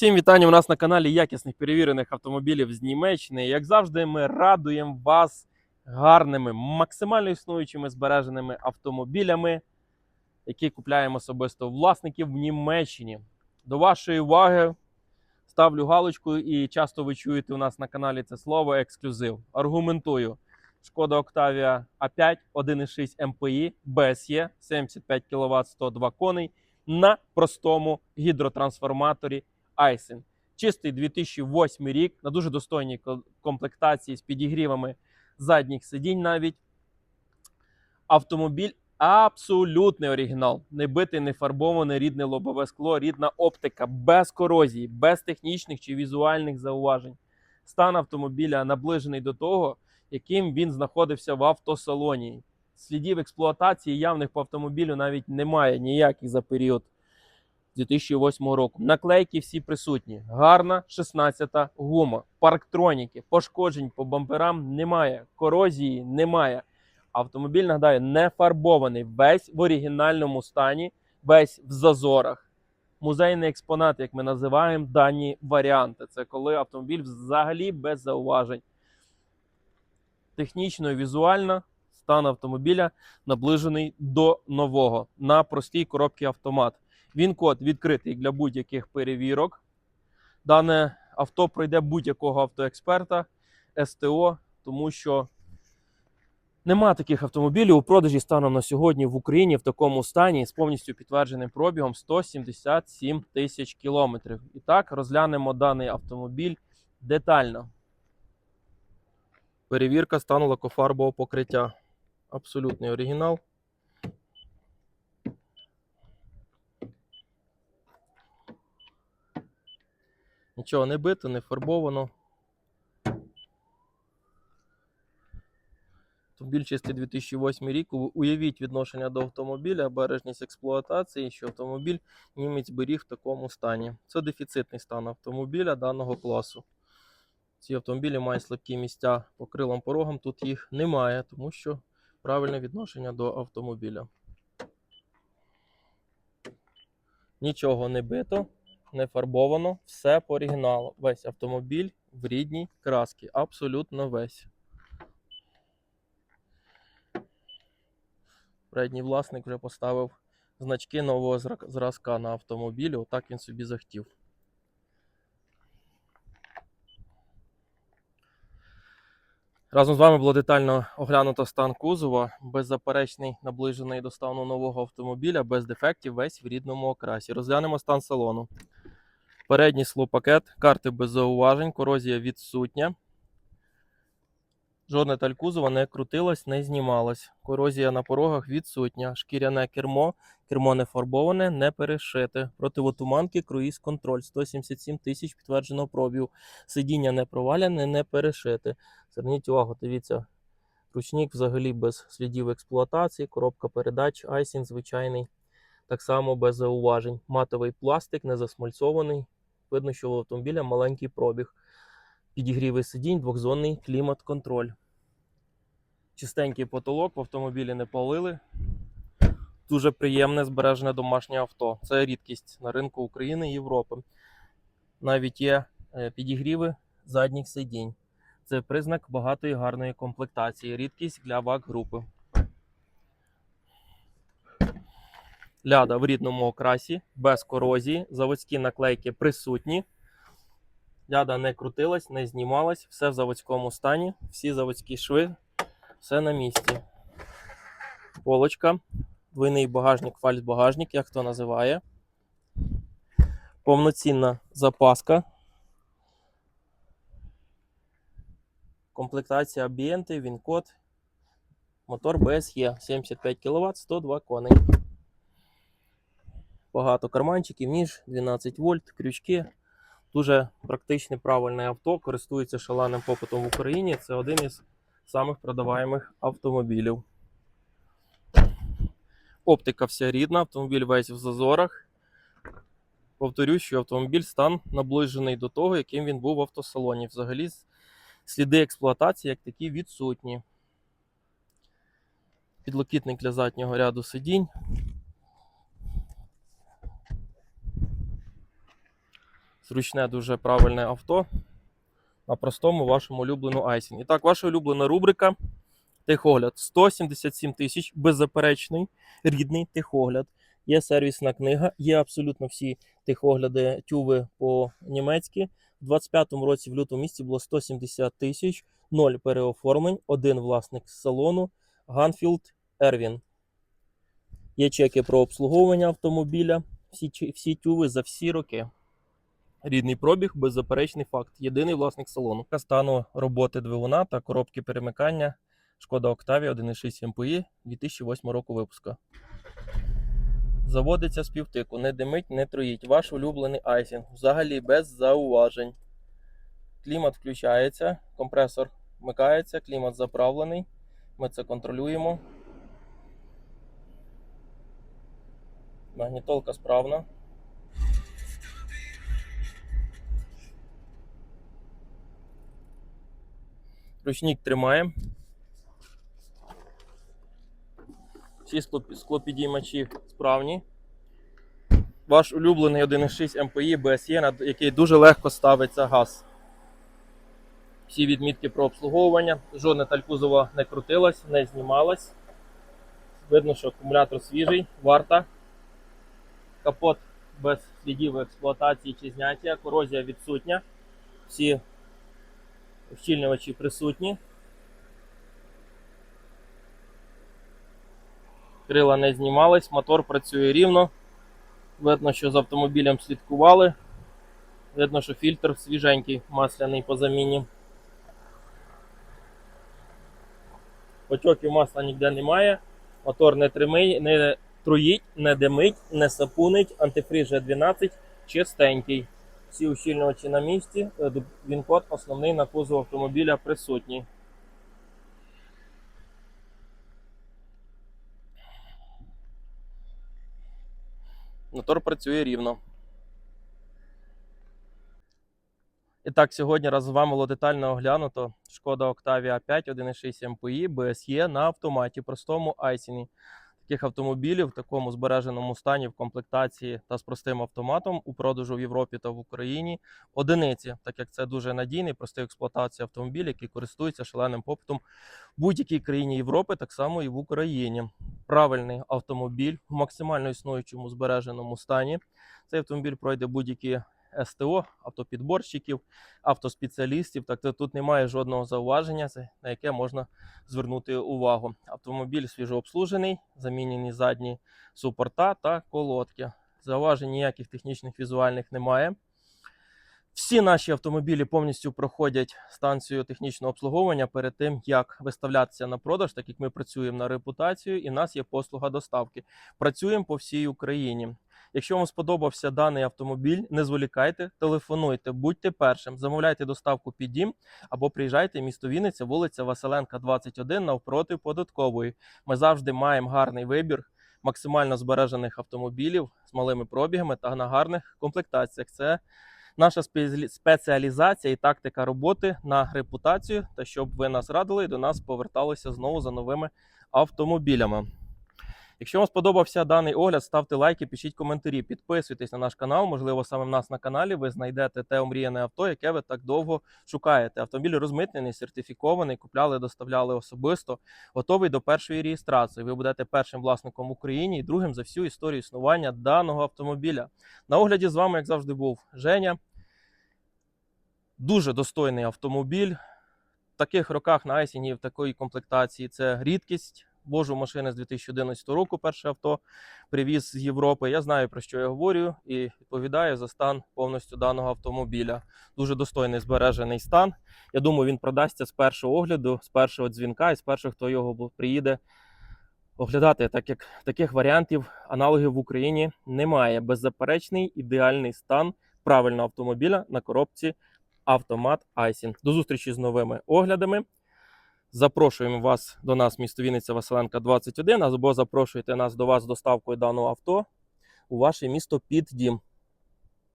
Всім вітання у нас на каналі якісних перевірених автомобілів з Німеччини. Як завжди, ми радуємо вас гарними, максимально існуючими збереженими автомобілями, які купляємо особисто власників в Німеччині. До вашої уваги ставлю галочку, і часто ви чуєте у нас на каналі це слово ексклюзив. Аргументую. Шкода Octavia A5 1,6 MPI BSE 75 кВт 102 коней на простому гідротрансформаторі Айсен. Чистий 2008 рік на дуже достойній комплектації з підігрівами задніх сидінь навіть. Автомобіль абсолютний оригінал. Не битий, не фарбований, рідне лобове скло, рідна оптика, без корозії, без технічних чи візуальних зауважень. Стан автомобіля наближений до того, яким він знаходився в автосалоні. Слідів експлуатації явних по автомобілю навіть немає ніяких за період 2008 року. Наклейки всі присутні. Гарна 16-та гума. Парктроніки, пошкоджень по бамперам немає. Корозії немає. Автомобіль, нагадаю, не фарбований. Весь в оригінальному стані, весь в зазорах. Музейний експонат, як ми називаємо дані варіанти. Це коли автомобіль взагалі без зауважень. Технічно і візуально стан автомобіля наближений до нового на простій коробці автомат. Він код відкритий для будь-яких перевірок. Дане авто пройде будь-якого автоексперта СТО, тому що нема таких автомобілів у продажі станом на сьогодні в Україні в такому стані з повністю підтвердженим пробігом 177 тисяч кілометрів. І так розглянемо даний автомобіль детально. Перевірка стану лакофарбового покриття. Абсолютний оригінал. Нічого не бито, не фарбовано. Автомобіль чистий 2008 рік. Уявіть відношення до автомобіля, бережність експлуатації, що автомобіль німець беріг в такому стані. Це дефіцитний стан автомобіля даного класу. Ці автомобілі мають слабкі місця по крилам порогам. Тут їх немає, тому що правильне відношення до автомобіля. Нічого не бито, не фарбовано, все по оригіналу. Весь автомобіль в рідній красці. Абсолютно весь. Передній власник вже поставив значки нового зразка на автомобілі. Отак він собі захотів. Разом з вами було детально оглянуто стан кузова, беззаперечний наближений до стану нового автомобіля, без дефектів, весь в рідному окрасі. Розглянемо стан салону. Передній склопакет, карти без зауважень, корозія відсутня. Жодна деталь кузова не крутилась, не знімалась. Корозія на порогах відсутня. Шкіряне кермо, кермо не фарбоване, не перешите. Противотуманки, круїз контроль. 177 тисяч підтверджено пробів. Сидіння не проваляне, не перешите. Зверніть увагу, дивіться, ручник взагалі без слідів експлуатації, коробка передач, айсінг звичайний, так само без зауважень. Матовий пластик, не засмальцований. Видно, що в автомобіля маленький пробіг. Підігрівий сидінь, двохзонний клімат-контроль. Чистенький потолок в автомобілі не палили. Дуже приємне збережене домашнє авто. Це рідкість на ринку України і Європи. Навіть є е, підігріви задніх сидінь. Це признак багатої гарної комплектації. Рідкість для вак групи. Ляда в рідному окрасі, без корозії, заводські наклейки присутні. Ляда не крутилась, не знімалась, все в заводському стані, всі заводські шви, все на місці. Полочка, двойний багажник, фальш-багажник, як хто називає. Повноцінна запаска. Комплектація Ambiente, він-код. Мотор BSE 75 кВт, 102 коней. Багато карманчиків, ніж, 12 вольт, крючки. Дуже практичне, правильне авто, користується шаленим попитом в Україні. Це один із самих продаваємих автомобілів. Оптика вся рідна, автомобіль весь в зазорах. Повторюсь, що автомобіль стан наближений до того, яким він був в автосалоні. Взагалі, сліди експлуатації як такі відсутні. Підлокітник для заднього ряду сидінь. Зручне, дуже правильне авто на простому вашому улюбленому айсінг. І так, ваша улюблена рубрика Техогляд. 177 тисяч, беззаперечний, рідний техогляд. Є сервісна книга, є абсолютно всі техогляди тюви по-німецьки. У 25-му році в лютому місяці було 170 тисяч, 0 переоформлень, один власник з салону Ганфілд Ервін. Є чеки про обслуговування автомобіля, всі, всі тюви за всі роки. Рідний пробіг, беззаперечний факт. Єдиний власник салону. Стану роботи двигуна та коробки перемикання Шкода Octavia 1.6 МПІ 2008 року випуска. Заводиться з півтику, не димить, не троїть. Ваш улюблений айсінг. Взагалі без зауважень. Клімат включається, компресор вмикається, клімат заправлений. Ми це контролюємо. Магнітолка справна. Ручник тримаємо. Всі склоп- склопідіймачі справні. Ваш улюблений 1.6 МПІ BSE, на який дуже легко ставиться газ. Всі відмітки про обслуговування. Жодна таль кузова не крутилась, не знімалась. Видно, що акумулятор свіжий, варта. Капот без слідів експлуатації чи зняття. Корозія відсутня. Всі ущільнювачі присутні. Крила не знімались, мотор працює рівно. Видно, що з автомобілем слідкували. Видно, що фільтр свіженький, масляний по заміні. Потьоків масла ніде немає. Мотор не тримить, не труїть, не димить, не сапунить. Антифріз G12 чистенький. Всі ущільнювачі на місці. Е, Він-код основний на кузов автомобіля присутній. Мотор працює рівно. І так, сьогодні раз з вами було детально оглянуто Шкода Octavia 5 1.6 MPI BSE на автоматі, простому айсіні. Таких автомобілів в такому збереженому стані в комплектації та з простим автоматом у продажу в Європі та в Україні одиниці, так як це дуже надійний, простий експлуатація автомобіль, який користується шаленим попитом в будь-якій країні Європи, так само і в Україні. Правильний автомобіль в максимально існуючому збереженому стані. Цей автомобіль пройде будь-які СТО, автопідборщиків, автоспеціалістів. Так то тут немає жодного зауваження, на яке можна звернути увагу. Автомобіль свіжообслужений, замінені задні супорта та колодки. Зауважень ніяких технічних візуальних немає. Всі наші автомобілі повністю проходять станцію технічного обслуговування перед тим, як виставлятися на продаж, так як ми працюємо на репутацію, і в нас є послуга доставки. Працюємо по всій Україні. Якщо вам сподобався даний автомобіль, не зволікайте, телефонуйте, будьте першим, замовляйте доставку під дім або приїжджайте в місто Вінниця, вулиця Василенка, 21, навпроти податкової. Ми завжди маємо гарний вибір максимально збережених автомобілів з малими пробігами та на гарних комплектаціях. Це наша спеціалізація і тактика роботи на репутацію, та щоб ви нас радили і до нас поверталися знову за новими автомобілями. Якщо вам сподобався даний огляд, ставте лайки, пишіть коментарі, підписуйтесь на наш канал. Можливо, саме в нас на каналі ви знайдете те омріяне авто, яке ви так довго шукаєте. Автомобіль розмитнений, сертифікований, купляли, доставляли особисто, готовий до першої реєстрації. Ви будете першим власником в Україні і другим за всю історію існування даного автомобіля. На огляді з вами, як завжди, був Женя. Дуже достойний автомобіль. В таких роках на Айсіні в такої комплектації це рідкість. Вожу машини з 2011 року, перше авто привіз з Європи. Я знаю про що я говорю і відповідаю за стан повністю даного автомобіля. Дуже достойний збережений стан. Я думаю, він продасться з першого огляду, з першого дзвінка і з першого, хто його приїде оглядати, так як таких варіантів аналогів в Україні немає. Беззаперечний ідеальний стан правильного автомобіля на коробці Автомат Айсін. До зустрічі з новими оглядами. Запрошуємо вас до нас, місто Вінниця Василенка 21, або запрошуйте нас до вас з доставкою даного авто у ваше місто під дім.